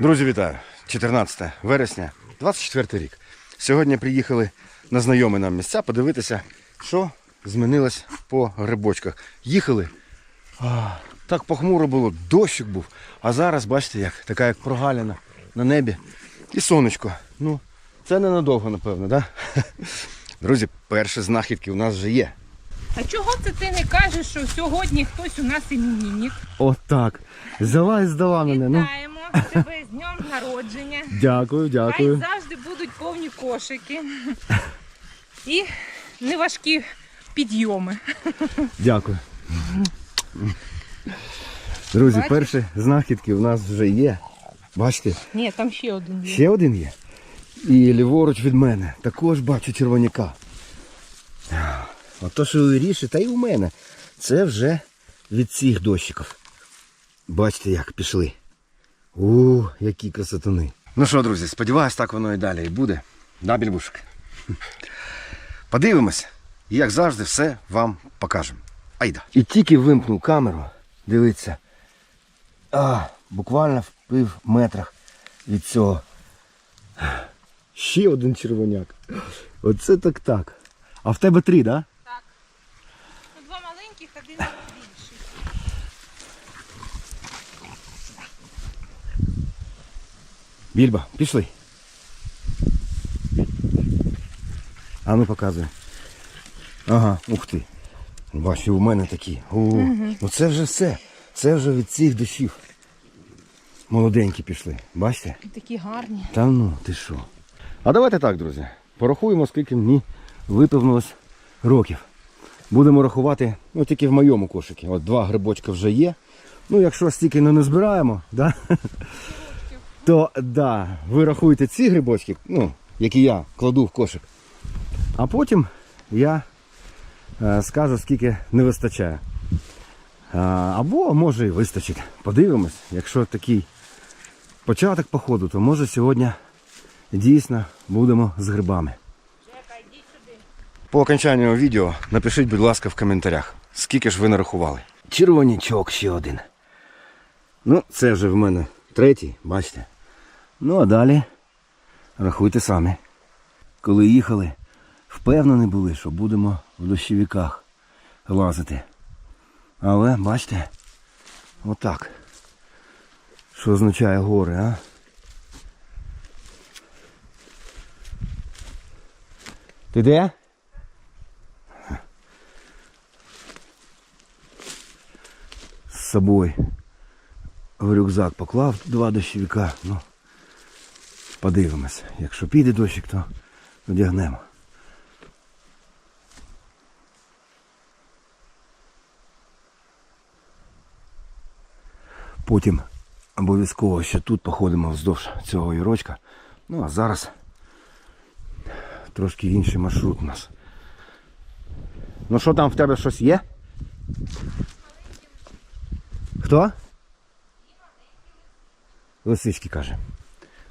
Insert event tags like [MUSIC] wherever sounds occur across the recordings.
Друзі, вітаю! 14 вересня, 24 рік. Сьогодні приїхали на знайомі нам місця подивитися, що змінилось по грибочках. Їхали. А, так похмуро було, дощик був. А зараз, бачите, як така як прогалина на небі. І сонечко. Ну, це ненадовго, напевно, так? Да? [LAUGHS] Друзі, перші знахідки у нас вже є. А чого це ти не кажеш, що сьогодні хтось у нас іменинник? Отак. Взяла і здала мене. Ну, Вітаємо тебе з днем народження. дякую, дякую. Хай завжди будуть повні кошики. І неважкі підйоми. Дякую. Друзі, Бачиш? перші знахідки у нас вже є. Бачите, Ні, там ще один є. ще один є. І ліворуч від мене також бачу червоняка. Ото що у Іріші, та й у мене. Це вже від цих дощиків. Бачите, як пішли. У, які красотуни. Ну що, друзі, сподіваюсь, так воно і далі і буде. Да, більбушек? Подивимось. І як завжди, все вам покажемо. Айда. І тільки вимкнув камеру, дивіться. А, буквально в пів метрах від цього. Ще один червоняк. Оце так так. А в тебе три, так? Да? Ну, Два маленьких, один більший. Більба, пішли. А ну показуй. Ага, ух ти. Бачу, у мене такі. О, ну це вже все. Це вже від цих дощів. Молоденькі пішли. Бачите? Такі гарні. Та ну, ти що? А давайте так, друзі. Порахуємо, скільки мені виповнилось років. Будемо рахувати, ну тільки в моєму кошикі. От два грибочка вже є. Ну, якщо стільки не назбираємо, да? То да, ви рахуєте ці грибочки, ну, які я кладу в кошик. А потім я е, скажу, скільки не вистачає. А, або може і вистачить. Подивимось, якщо такий початок походу, то може сьогодні дійсно будемо з грибами. По окончанню відео напишіть, будь ласка, в коментарях, скільки ж ви нарахували. Червонічок ще один. Ну, це вже в мене третій, бачите. Ну а далі рахуйте самі. Коли їхали, впевнені були, що будемо в дощовиках лазити. Але бачите, отак. Що означає гори, а? Ти де? З собою в рюкзак поклав два дощовика. Ну, подивимось. Якщо піде дощик, то одягнемо. Потім обов'язково ще тут походимо вздовж цього юрочка. Ну а зараз трошки інший маршрут у нас. Ну що там в тебе щось є? Хто? Лисички каже.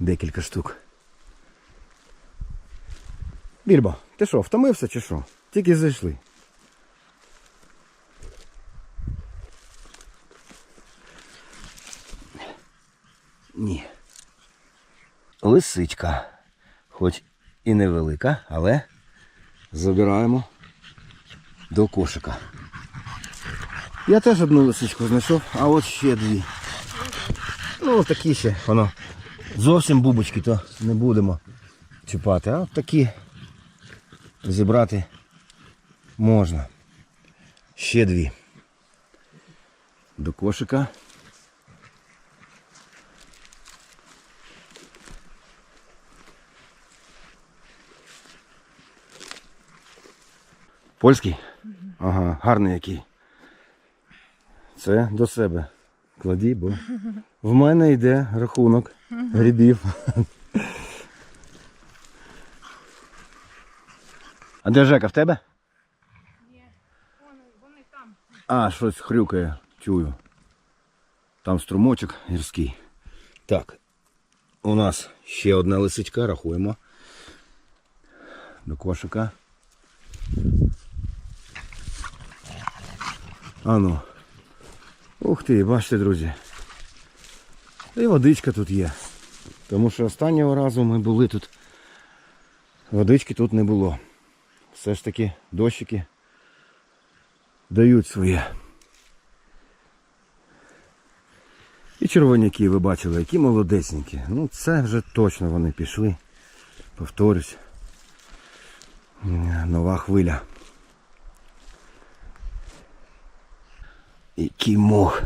Декілька штук. Більбо, ти що, втомився чи що? Тільки зайшли. Ні. Лисичка. Хоч і невелика, але забираємо до кошика. Я теж одну лисичку знайшов, а от ще дві. Ну, такі ще, воно. Зовсім бубочки то не будемо чіпати, а такі зібрати можна. Ще дві. До кошика. Польський? Ага, гарний який. Це до себе. Кладі, бо [LAUGHS] в мене йде рахунок грибів. А де Жека в тебе? Вони, вони там. А, щось хрюкає, чую. Там струмочок гірський. Так. У нас ще одна лисичка, рахуємо. До кошика. Ану. Ух ти, бачите, друзі. І водичка тут є. Тому що останнього разу ми були тут, водички тут не було. Все ж таки дощики дають своє. І червоняки ви бачили, які молодесенькі. Ну це вже точно вони пішли. Повторюсь. Нова хвиля. Який мох.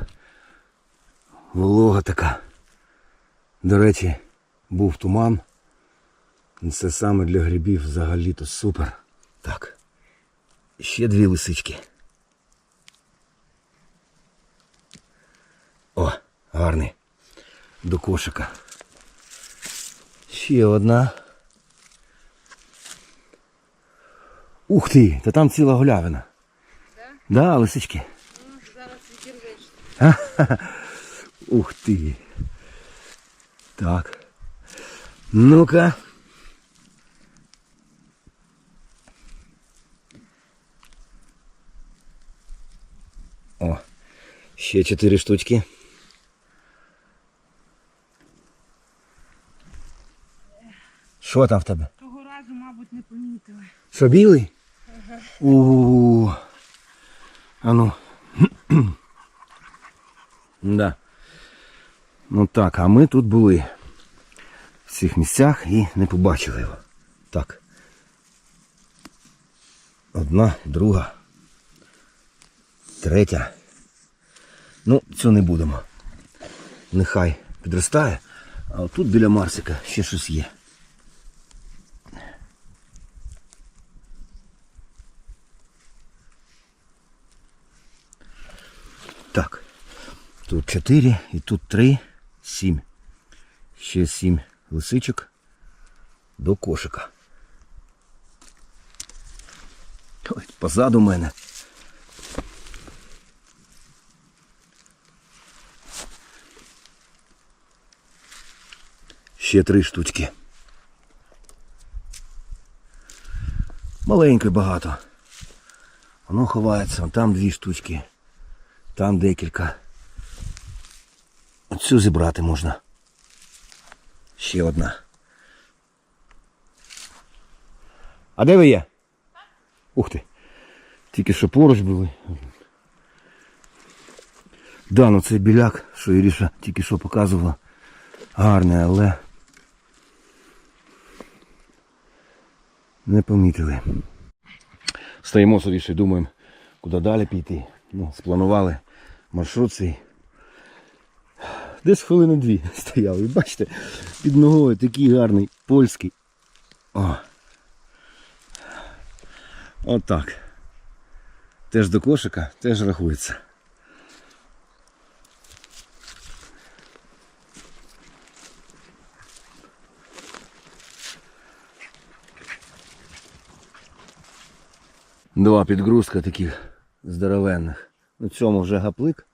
Волога така. До речі, був туман. Це саме для грибів взагалі-то супер. Так. Ще дві лисички. О, гарний. До кошика. Ще одна. Ух ти, та там ціла голявина. Да? Да, лисички. Зараз відірвеш. Ух ти. Так. Ну-ка. О, ще чотири штучки. Що там в тебе? Того разу, мабуть, не помітили. Що, білий? У. А ну. [CLEARS THROAT] да. Ну так, а ми тут були в цих місцях і не побачили його. Так. Одна, друга. Третя. Ну, цю не будемо. Нехай підростає. А тут біля Марсика ще щось є. Так. Тут 4 і тут 3, 7. Ще 7 лисичок до кошика. Ой, позаду мене. Ще три штучки. Маленько багато. Воно ховається, там дві штучки. Там декілька. Оцю зібрати можна. Ще одна. А де ви є? Ух ти. Тільки що поруч були. Да, ну цей біляк, що Іріша тільки що показувала. Гарний, але не помітили. Стоїмо собі ще думаємо, куди далі піти. Ну, спланували маршрут свій. Десь хвилини дві [LAUGHS] стояв. І бачите, під ногою такий гарний польський. О. Отак. Теж до кошика, теж рахується. Два підгрузка таких здоровенних. У цьому вже гаплик,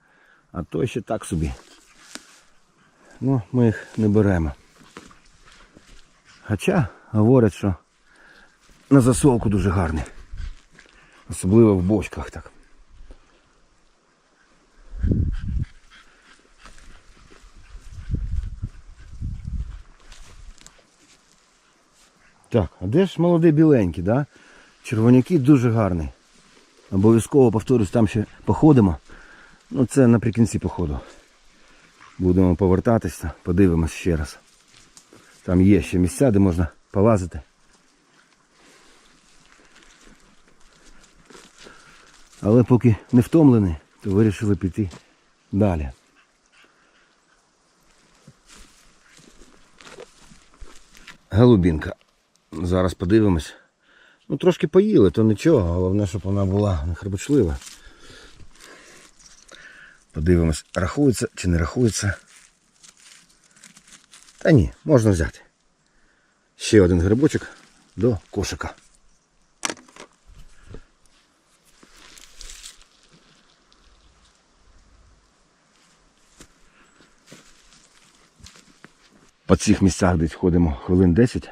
а той ще так собі. Ну, ми їх не беремо. Хоча говорять, що на засолку дуже гарний. Особливо в бочках так. Так, а де ж молодий біленький, да? Червоняки дуже гарний. Обов'язково повторюсь, там ще походимо. Ну це наприкінці походу. Будемо повертатися, подивимось ще раз. Там є ще місця, де можна полазити. Але поки не втомлені, то вирішили піти далі. Голубінка. Зараз подивимось. Ну, трошки поїли, то нічого, головне, щоб вона була не хребочлива. Подивимось, рахується чи не рахується. Та ні, можна взяти. Ще один грибочок до кошика. По цих місцях десь ходимо хвилин 10.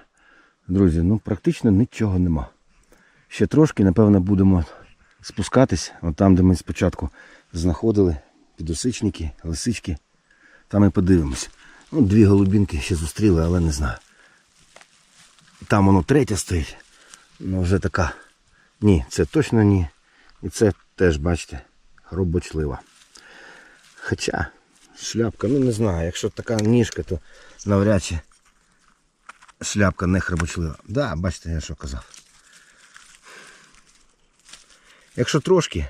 Друзі, ну практично нічого нема. Ще трошки, напевно, будемо спускатись, от там, де ми спочатку знаходили підосичники, лисички. Там і подивимось. Ну, дві голубінки ще зустріли, але не знаю. Там воно третя стоїть. Ну вже така. Ні, це точно ні. І це теж, бачите, робочлива. Хоча шляпка, ну не знаю, якщо така ніжка, то навряд чи шляпка не храбочлива. Да, бачите, я що казав. Якщо трошки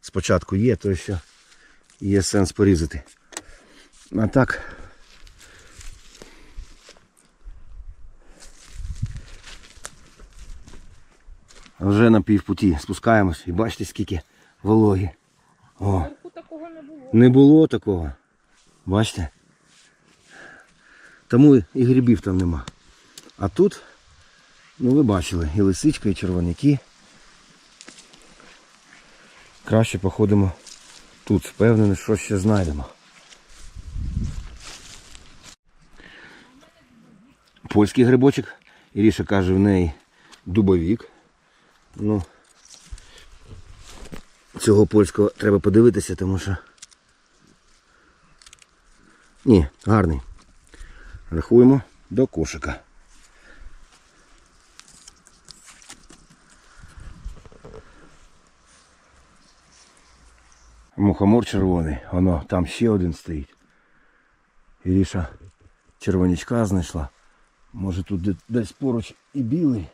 спочатку є, то ще є сенс порізати. А так. Вже на півпуті спускаємось і бачите, скільки вологі. О, такого не було. не було такого. Бачите? Тому і грибів там нема. А тут, ну ви бачили, і лисичка, і червоняки. Краще походимо тут, впевнений, що ще знайдемо. Польський грибочок. Іріша каже, в неї дубовік. Ну, цього польського треба подивитися, тому що. Ні, гарний. Рахуємо до кошика. Мухомор червоний, воно там ще один стоїть. Іріша червонячка знайшла. Може тут десь поруч і білий.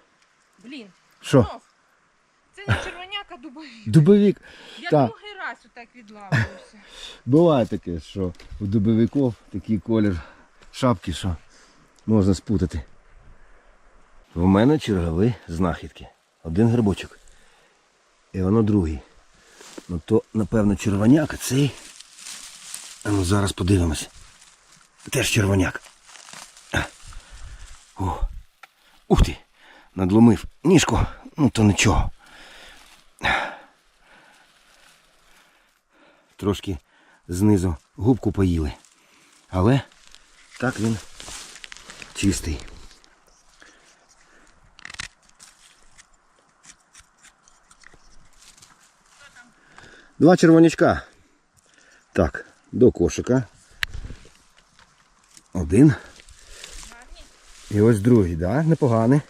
Блін. Що? знов. Це не червоняка дубові. Дубовик. Я Так. другий раз отак відлавився. [LAUGHS] Буває таке, що у дубовиків такий колір шапки, що можна спутати. В мене чергові знахідки. Один грибочок. І воно другий. Ну то, напевно, червоняк, а цей. А ну зараз подивимось. Теж червоняк. О. Ух ти! Надломив ніжку, ну то нічого. Трошки знизу губку поїли. Але так він чистий. Два червонячка. Так, до кошика. Один. І ось другий, да? Непоганий.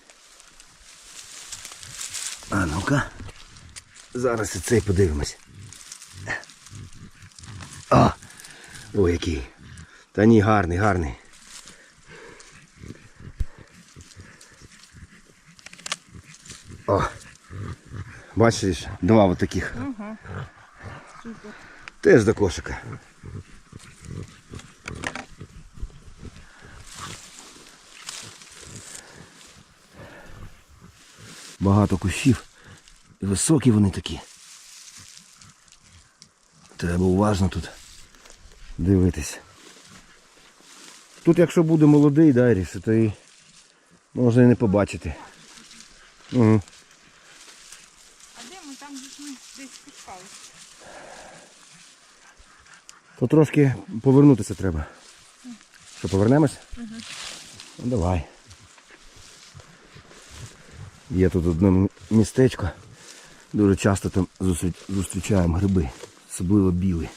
А ну-ка. Зараз і цей подивимось. О! Ой, який. Та ні, гарний, гарний. О! Бачиш, два от таких. Ага. Теж до кошика. Багато кущів. І високі вони такі. Треба уважно тут дивитись. Тут якщо буде молодий дайріш, то і можна і не побачити. Угу. А де ми там же ж ми десь спускалися? То трошки повернутися треба. Що, повернемось? Угу. Ну давай. Є тут одне містечко. Дуже часто там зустрічаємо гриби, особливо білі.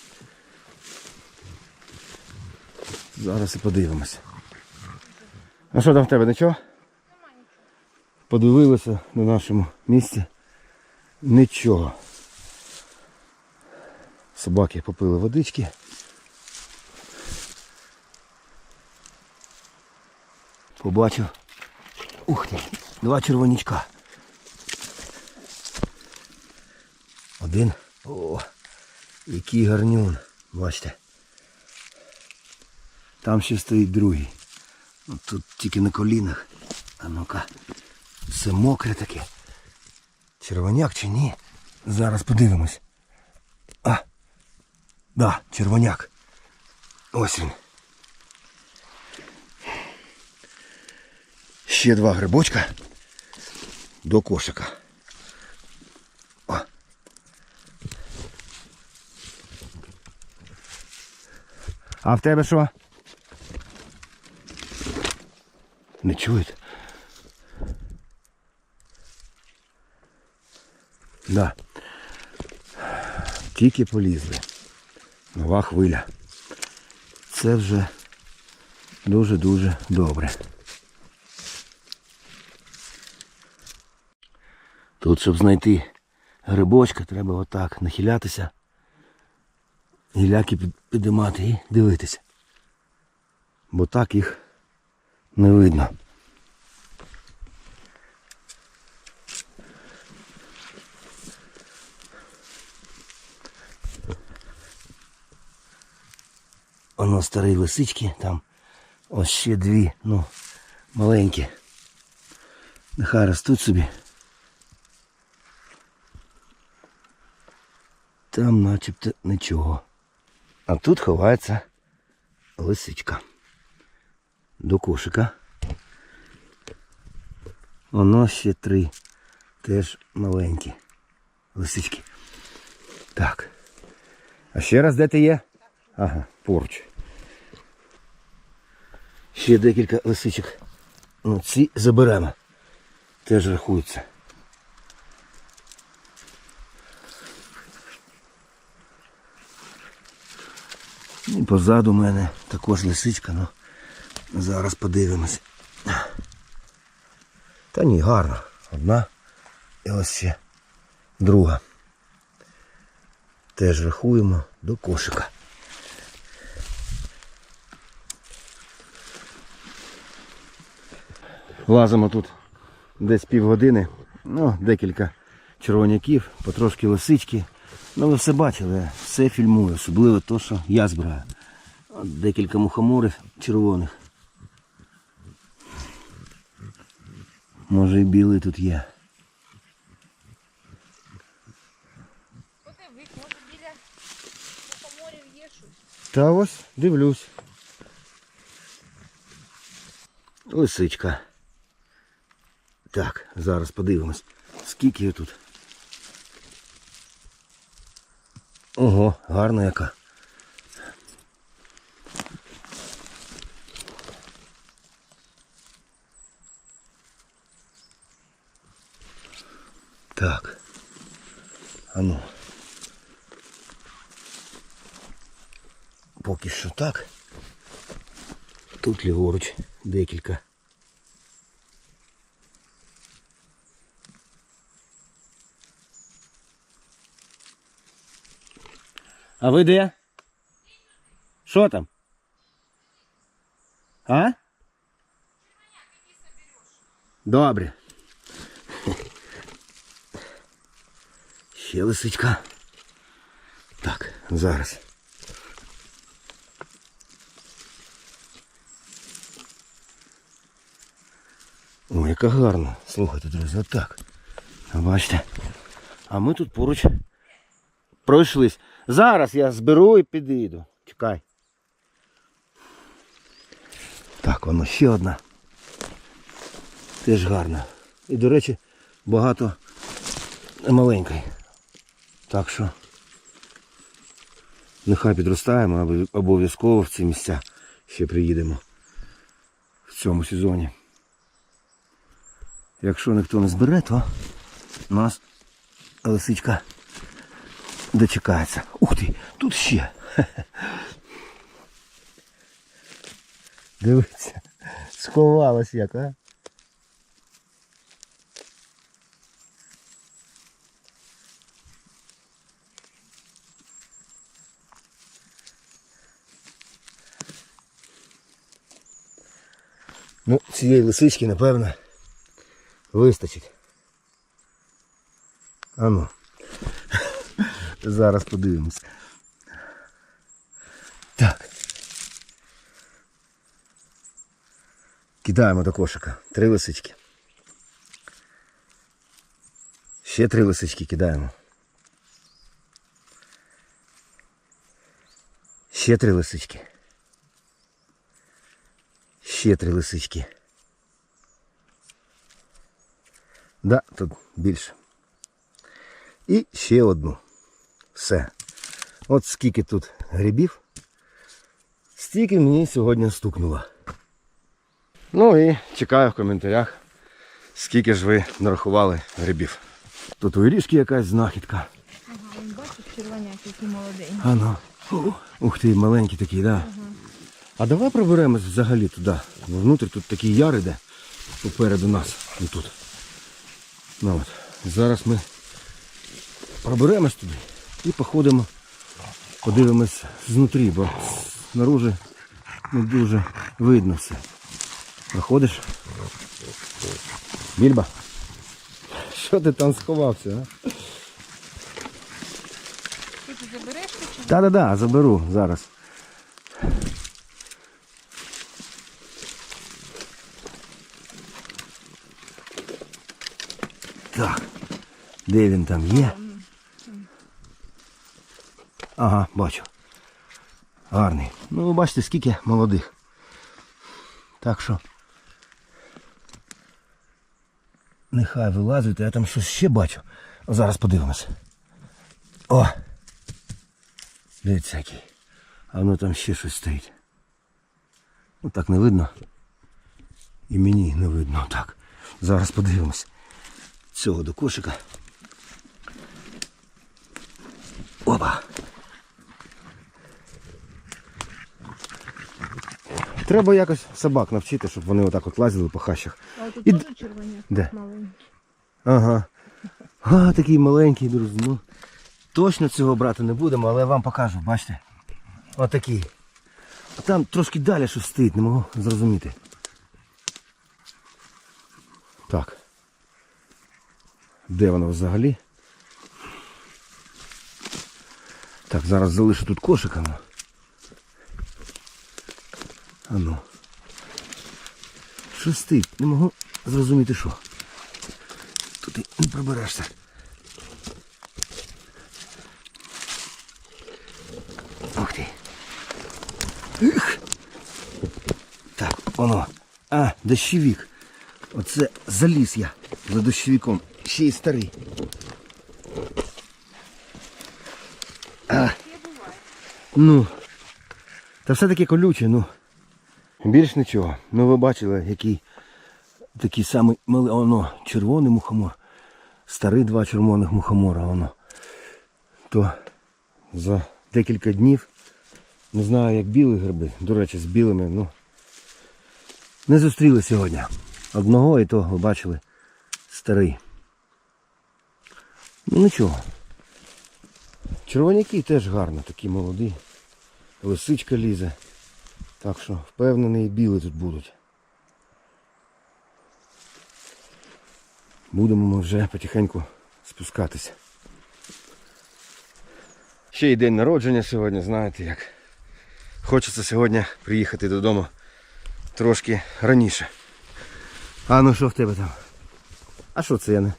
Зараз і подивимось. А що там в тебе? Нічого? Подивилися на нашому місці. Нічого. Собаки попили водички. Побачив. Ух ти, два червонячка. Один. О, який гарнюн. Бачите. Там ще стоїть другий. Ну, Тут тільки на колінах. А ну-ка. Все мокре таке. Червоняк чи ні? Зараз подивимось. А. Да, червоняк. Ось він. Ще два грибочка до кошика. О. А в тебе що? Не чують? Да. Тільки полізли. Нова хвиля. Це вже Дуже-дуже добре. Тут, щоб знайти грибочка, треба отак нахилятися, гіляки під- підіймати і дивитися. Бо так їх не видно. Воно старі лисички, там ось ще дві, ну, маленькі. Нехай ростуть собі. Там начебто нічого. А тут ховається лисичка. До кошика. Воно ще три. Теж маленькі лисички. Так. А ще раз де ти є? Ага, поруч. Ще декілька лисичок. Ну, ці заберемо. Теж рахуються. І позаду мене також лисичка, ну зараз подивимось. Та ні, гарно. Одна і ось ще друга. Теж рахуємо до кошика. Лазимо тут десь півгодини, ну, декілька червоняків, потрошки лисички. Ну ви все бачили, все фільмую, особливо то, що я збираю. Декілька мухоморів червоних. Може і білий тут є. Подивись, може біля мухоморів є щось. Та ось, дивлюсь. Лисичка. Так, зараз подивимось. Скільки її тут. Ого, гарна яка. Так. А ну. Поки що так. Тут ліворуч декілька. А ви де? Що там? А? Добре. Ще лисичка. Так, зараз. О, яка гарна. Слухайте, друзі, отак. Бачите. А ми тут поруч пройшлись. Зараз я зберу і підійду. Чекай. Так, воно ще одна. Теж гарна. І, до речі, багато маленької. Так що нехай підростаємо, обов'язково в ці місця ще приїдемо в цьому сезоні. Якщо ніхто не збере, то нас лисичка дочекається. Ух ти, тут ще. [LAUGHS] Дивіться, сховалась як, а? Ну, цієї лисички, напевно, вистачить. Ану. Зараз подивимось. Так. Кидаємо до кошика. Три лисички. Ще три лисички кидаємо. Ще три лисички. Ще три лисички. Да, тут більше. І ще одну. Все. От скільки тут грибів, стільки мені сьогодні стукнуло. Ну і чекаю в коментарях, скільки ж ви нарахували грибів. Тут у Ірішки якась знахідка. Ага, він бачиш червоняк, який молодий. Ано. Ух ти, маленький такий, да. А давай проберемось взагалі туди. Внутрі тут такий яр іде попереду нас. І тут. Ну, от. Зараз ми проберемось туди і походимо, подивимось знутрі, бо снаружи не дуже видно все. Проходиш? Більба? Що ти там сховався, а? Що ти забереш чи ні? Та-да-да, заберу зараз. Так. Де він там є? Ага, бачу. Гарний. Ну, ви бачите, скільки молодих. Так що. Нехай вилазить, я там щось ще бачу. Зараз подивимось. О! Дивіться який. А воно там ще щось стоїть. Ну так не видно. І мені не видно. Так. Зараз подивимось. Цього до кошика. Опа. Треба якось собак навчити, щоб вони отак от лазили по хащах. А тут І- теж червоняк Де? маленький. Ага. А, такий маленький, друзі. Ну, точно цього брати не будемо, але я вам покажу, бачите? Отакий. А там трошки далі щось стоїть, не можу зрозуміти. Так. Де воно взагалі? Так, зараз залишу тут кошика. Ну. А ну. Щось не можу зрозуміти що. Туди не приберешся. Ух ти. Ух. Так, воно. А, дощовик. Оце заліз я за дощовиком. Ще й старий. А. Ну. Та все таки колюче, ну. Більш нічого. Ну ви бачили, який такий самий малий, воно, червоний мухомор, старий два червоних мухомора, воно. То за декілька днів, не знаю як білі гриби, до речі, з білими, ну не зустріли сьогодні. Одного і то ви бачили старий. Ну нічого. Червоняки теж гарно, такі молоді. Лисичка лізе. Так що впевнений, і білі тут будуть. Будемо ми вже потихеньку спускатися. Ще й день народження сьогодні, знаєте як. Хочеться сьогодні приїхати додому трошки раніше. А ну що в тебе там? А що це я не?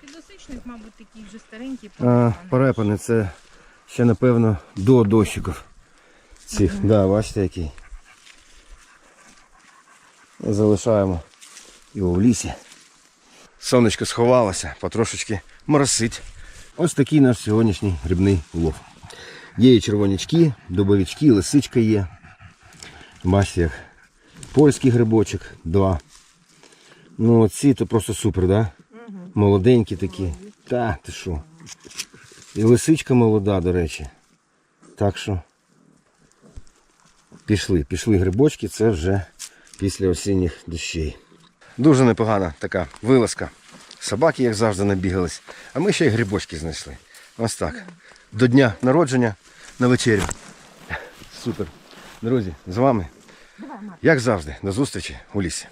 Підосичник, мабуть, такий вже старенький. А, перепани, це ще напевно до дощиків. Цих, да, бачите який. Залишаємо його в лісі. Сонечко сховалося, потрошечки моросить. Ось такий наш сьогоднішній грибний улов. Є і червонячки, дубовички, лисичка є. Бачите, як польський грибочок, два. Ну оці то просто супер, да? Молоденькі такі. Та, ти що? І лисичка молода, до речі. Так що пішли, пішли грибочки, це вже після осінніх дощей. Дуже непогана така вилазка. Собаки, як завжди, набігались, а ми ще й грибочки знайшли. Ось так. До дня народження на вечерю. Супер. Друзі, з вами, як завжди, до зустрічі у лісі.